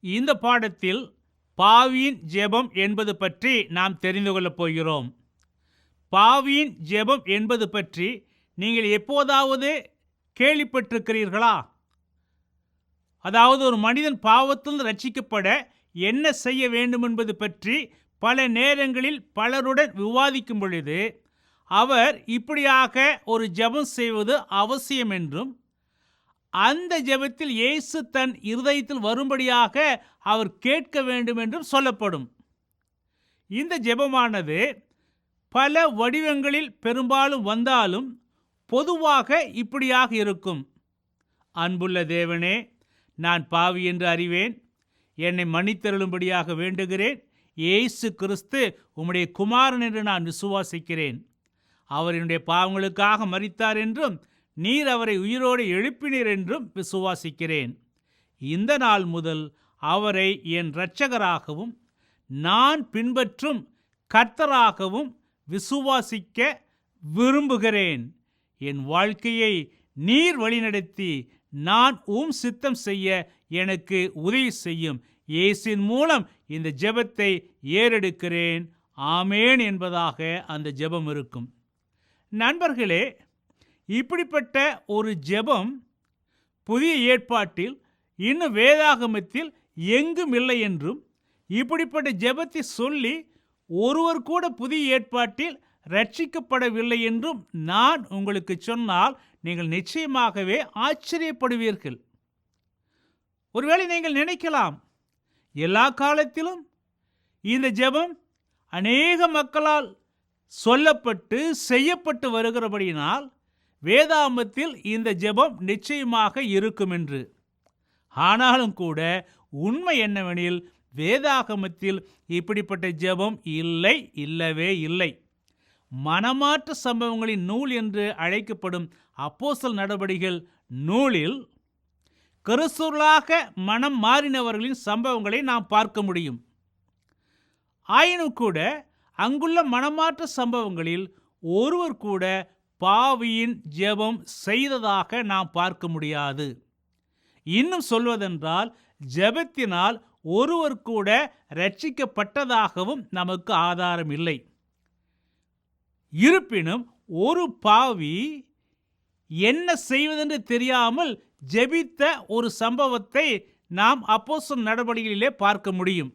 இந்த பாடத்தில் பாவியின் ஜெபம் என்பது பற்றி நாம் தெரிந்து கொள்ளப் போகிறோம். பாவியின் ஜெபம் என்பது பற்றி நீங்கள் எப்போதாவது கேள்விப்பட்டிருக்கிறீர்களா? அதாவது ஒரு மனிதன் பாவத்தில் ரட்சிக்கப்பட என்ன செய்ய வேண்டும் என்பது பற்றி பல நேரங்களில் பலருடன் விவாதிக்கும் பொழுது அவர் இப்படியாக ஒரு ஜெபம் செய்வது அவசியம் என்றும் அந்த ஜெபத்தில் இயேசு தன் இருதயத்தில் வரும்படியாக அவர் கேட்க வேண்டும் என்றும் சொல்லப்படும். இந்த ஜெபமானது பல வடிவங்களில் பெரும்பாலும் வந்தாலும் பொதுவாக இப்படியாக இருக்கும். அன்புள்ள தேவனே நான் பாவி என்று அறிவேன். என்னை மன்னித்தருளும்படியாக வேண்டுகிறேன். இயேசு கிறிஸ்து உம்முடைய குமாரன் என்று நான் விசுவாசிக்கிறேன். அவர் என்னுடைய பாவங்களுக்காக மறித்தார் என்றும் நீர் அவரை உயிரோடு எழுப்பினீர் என்றும் விசுவாசிக்கிறேன் இந்த நாள் முதல் அவரை என் இரட்சகராகவும் நான் பின்பற்றும் கர்த்தராகவும் விசுவாசிக்க விரும்புகிறேன். என் வாழ்க்கையை நீர் வழிநடத்தி நான் உம் சித்தம் செய்ய எனக்கு உதவி செய்யும். இயேசின் மூலம் இந்த ஜெபத்தை ஏறெடுக்கிறேன். ஆமேன் என்பதாக அந்த ஜெபம் இருக்கும். நண்பர்களே இப்படிப்பட்ட ஒரு ஜெபம் புதிய ஏற்பாட்டில் இன்னும் வேதாகமத்தில் எங்கும் இல்லை என்றும் இப்படிப்பட்ட ஜெபத்தை சொல்லி ஒருவர் கூட புதிய ஏற்பாட்டில் ரட்சிக்கப்படவில்லை என்றும் நான் உங்களுக்கு சொன்னால் நீங்கள் நிச்சயமாகவே ஆச்சரியப்படுவீர்கள். ஒருவேளை நீங்கள் நினைக்கலாம் எல்லா காலத்திலும் இந்த ஜெபம் அநேக மக்களால் சொல்லப்பட்டு செய்யப்பட்டு வருகிறபடியினால் வேதாமத்தில் இந்த ஜெபம் நிச்சயமாக இருக்கும் என்று ஆனாலும் கூட உண்மை என்னவெனில் வேதாகமத்தில் இப்படிப்பட்ட ஜெபம் இல்லை இல்லவே இல்லை. மனமாற்ற சம்பவங்களின் நூல் என்று அழைக்கப்படும் அப்போசல் நடவடிகள் நூலில் கிறிஸ்துவர்களாக மனம் மாறினவர்களின் சம்பவங்களை நாம் பார்க்க முடியும். ஆயினும் கூட அங்குள்ள மனமாற்ற சம்பவங்களில் ஒருவர் கூட பாவியின் ஜெபம் செய்ததாக நாம் பார்க்க முடியாது. இன்னும் சொல்வதென்றால் ஜெபத்தினால் ஒருவர் கூட ரட்சிக்கப்பட்டதாகவும் நமக்கு ஆதாரம் இல்லை இருப்பினும் ஒரு பாவி என்ன செய்வதென்று தெரியாமல் ஜெபித்த ஒரு சம்பவத்தை நாம் அப்போசன் நடவடிக்கைகளிலே பார்க்க முடியும்.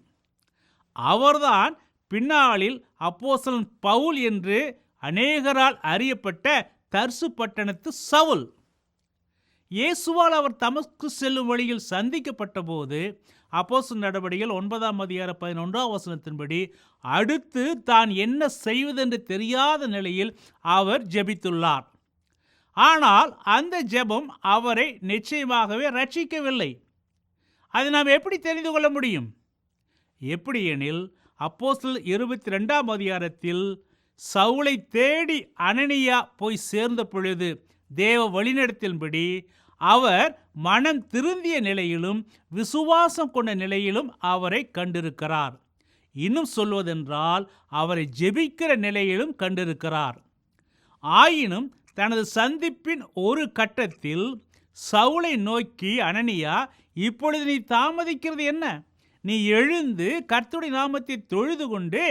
அவர்தான் பின்னாளில் அப்போசலன் பவுல் என்று அநேகரால் அறியப்பட்ட தர்சு பட்டணத்து சவுல். இயேசுவால் அவர் தமஸ்கு செல்லும் வழியில் சந்திக்கப்பட்ட போது அப்போசு நடவடிக்கைகள் ஒன்பதாம் அதிகார பதினொன்றாம் வசனத்தின்படி அடுத்து தான் என்ன செய்வதென்று தெரியாத நிலையில் அவர் ஜெபித்துள்ளார். ஆனால் அந்த ஜெபம் அவரை நிச்சயமாகவே ரட்சிக்கவில்லை அதை நாம் எப்படி தெரிந்து கொள்ள முடியும்? எப்படி எனில் இருபத்தி ரெண்டாம் அதிகாரத்தில் சவுளை தேடி அனனியா போய் சேர்ந்த பொழுது தேவ வழிநடத்தின்படி அவர் மனம் திருந்திய நிலையிலும் விசுவாசம் கொண்ட நிலையிலும் அவரை கண்டிருக்கிறார். இன்னும் சொல்வதென்றால் அவரை ஜெபிக்கிற நிலையிலும் கண்டிருக்கிறார். ஆயினும் தனது சந்திப்பின் ஒரு கட்டத்தில் சவுளை நோக்கி அனனியா இப்பொழுது நீ தாமதிக்கிறது என்ன? நீ எழுந்து கர்த்துடைய நாமத்தை தொழுது கொண்டு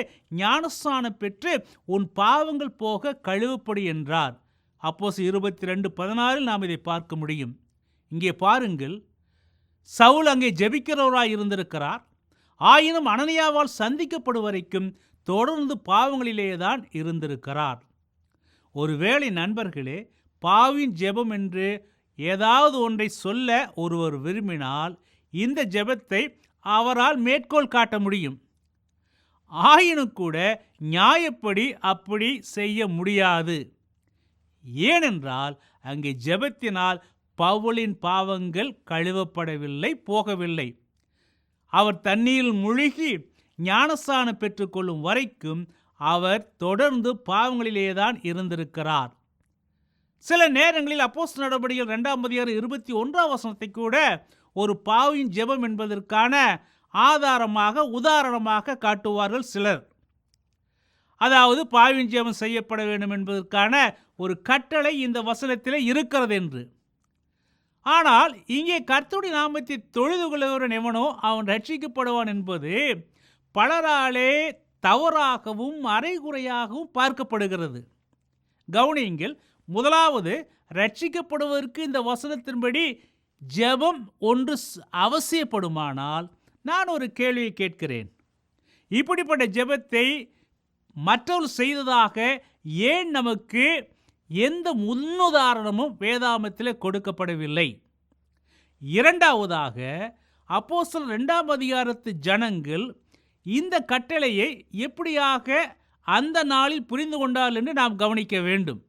ஞானஸ்தானம் பெற்று உன் பாவங்கள் போக கழுவப்படு என்றார். அப்போஸ் இருபத்தி ரெண்டு பதினாறில் நாம் இதை பார்க்க முடியும். இங்கே பாருங்கள். சவுல் அங்கே ஜெபிக்கிறவராய் இருந்திருக்கிறார். ஆயினும் அனனியாவால் சந்திக்கப்படும் வரைக்கும் தொடர்ந்து பாவங்களிலேயே தான் இருந்திருக்கிறார். ஒருவேளை நண்பர்களே பாவின் ஜெபம் என்று ஏதாவது ஒன்றை சொல்ல ஒருவர் விரும்பினால் இந்த ஜெபத்தை அவரால் மேற்கோள் காட்ட முடியும். ஆயினும் கூட நியாயப்படி அப்படி செய்ய முடியாது. ஏனென்றால் அங்கே ஜெபத்தினால் பவுலின் பாவங்கள் கழுவப்படவில்லை போகவில்லை. அவர் தண்ணீரில் முழுகி ஞானஸ்தானம் பெற்றுக்கொள்ளும் வரைக்கும் அவர் தொடர்ந்து பாவங்களிலேதான் இருந்திருக்கிறார். சில நேரங்களில் அப்போஸ் நடவடிக்கைகள் ரெண்டாம் அதிகாரம் இருபத்தி ஒன்றாம் வசனத்தை கூட ஒரு பாவியின் ஜெபம் என்பதற்கான ஆதாரமாக உதாரணமாக காட்டுவார்கள் சிலர். அதாவது பாவின் ஜெபம் செய்யப்பட வேண்டும் என்பதற்கான ஒரு கட்டளை இந்த வசனத்தில் இருக்கிறது என்று ஆனால் இங்கே கர்த்தருடைய நாமத்தை தொழுது கொள்கிறவன் எவனோ அவன் ரட்சிக்கப்படுவான் என்பது பலராலே தவறாகவும் அரைகுறையாகவும் பார்க்கப்படுகிறது. கவனியுங்கள் முதலாவது ரட்சிக்கப்படுவதற்கு இந்த வசனத்தின்படி ஜெபம் ஒன்று அவசியப்படுமானால் நான் ஒரு கேள்வியை கேட்கிறேன். இப்படிப்பட்ட ஜெபத்தை மற்றவர்கள் செய்ததாக ஏன் நமக்கு எந்த முன்னுதாரணமும் வேதாமத்தில் கொடுக்கப்படவில்லை? இரண்டாவதாக அப்போஸ்தலர் ரெண்டாம் அதிகாரத்து ஜனங்கள் இந்த கட்டளையை எப்படியாக அந்த நாளில் புரிந்து கொண்டார்கள் என்று நாம் கவனிக்க வேண்டும்.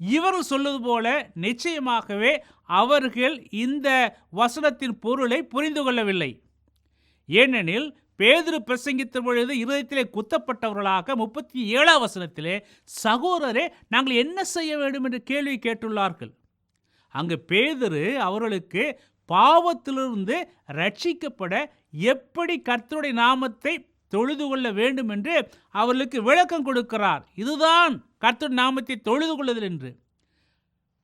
இவரும் சொல்வது போல நிச்சயமாகவே அவர்கள் இந்த வசனத்தின் பொருளை புரிந்து கொள்ளவில்லை. ஏனெனில் பேதுரு பிரசங்கித்த பொழுது இருதயத்திலே குத்தப்பட்டவர்களாக முப்பத்தி ஏழாம் வசனத்திலே சகோதரரே நாங்கள் என்ன செய்ய வேண்டும் என்று கேள்வி கேட்டுள்ளார்கள். அங்கு பேதுரு அவர்களுக்கு பாவத்திலிருந்து ரட்சிக்கப்பட எப்படி கர்த்தருடைய நாமத்தை தொழுது கொள்ள வேண்டும் என்று அவர்களுக்கு விளக்கம் கொடுக்கிறார். இதுதான் கர்த்தர் நாமத்தை தொழுது கொள்ளுதல் என்று.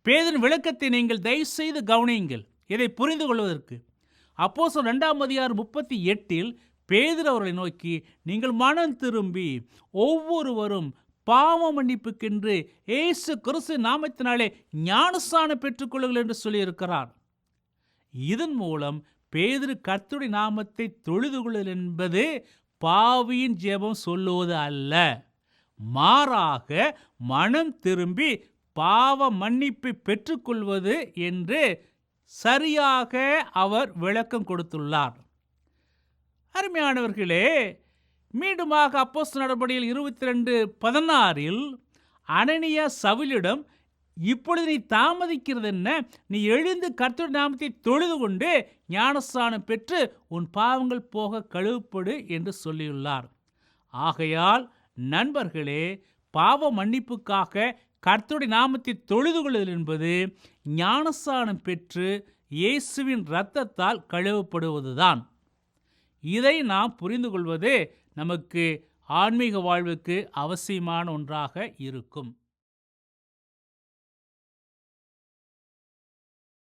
பேதின் விளக்கத்தை நீங்கள் தயவு செய்து கவனியுங்கள். இதை புரிந்து கொள்வதற்கு. அப்போஸ் ரெண்டாம் அதிகார் முப்பத்தி எட்டில் பேதர் அவர்களை நோக்கி நீங்கள் மனம் திரும்பி ஒவ்வொருவரும் பாவ மன்னிப்புக்கென்று ஏசு கிறிஸ்து நாமத்தினாலே ஞானஸ்தானம் பெற்றுக்கொள்ளுங்கள் என்று சொல்லியிருக்கிறார். இதன் மூலம் பேதிரு கர்த்துடைய நாமத்தை தொழுது கொள்ளுதல் என்பது பாவியின் ஜெபம் சொல்லுவது அல்ல. மாறாக மனம் திரும்பி பாவ மன்னிப்பை பெற்றுக்கொள்வது என்று சரியாக அவர் விளக்கம் கொடுத்துள்ளார். அருமையானவர்களே மீண்டுமாக அப்போஸ் நடபடியில் இருபத்தி ரெண்டு பதினாறில் அனனியா சவிலிடம் இப்பொழுது நீ தாமதிக்கிறது என்ன நீ எழுந்து கர்த்தர் நாமத்தை தொழுது கொண்டு ஞானஸ்தானம் பெற்று உன் பாவங்கள் போக கழுவப்படு என்று சொல்லியுள்ளார். ஆகையால் நண்பர்களே பாவ மன்னிப்புக்காக கர்த்தருடைய நாமத்தை தொழுது கொள்ளுதல் என்பது ஞானஸ்தானம் பெற்று இயேசுவின் இரத்தத்தால் கழுவப்படுவதுதான். இதை நாம் புரிந்து கொள்வது நமக்கு ஆன்மீக வாழ்வுக்கு அவசியமான ஒன்றாக இருக்கும்.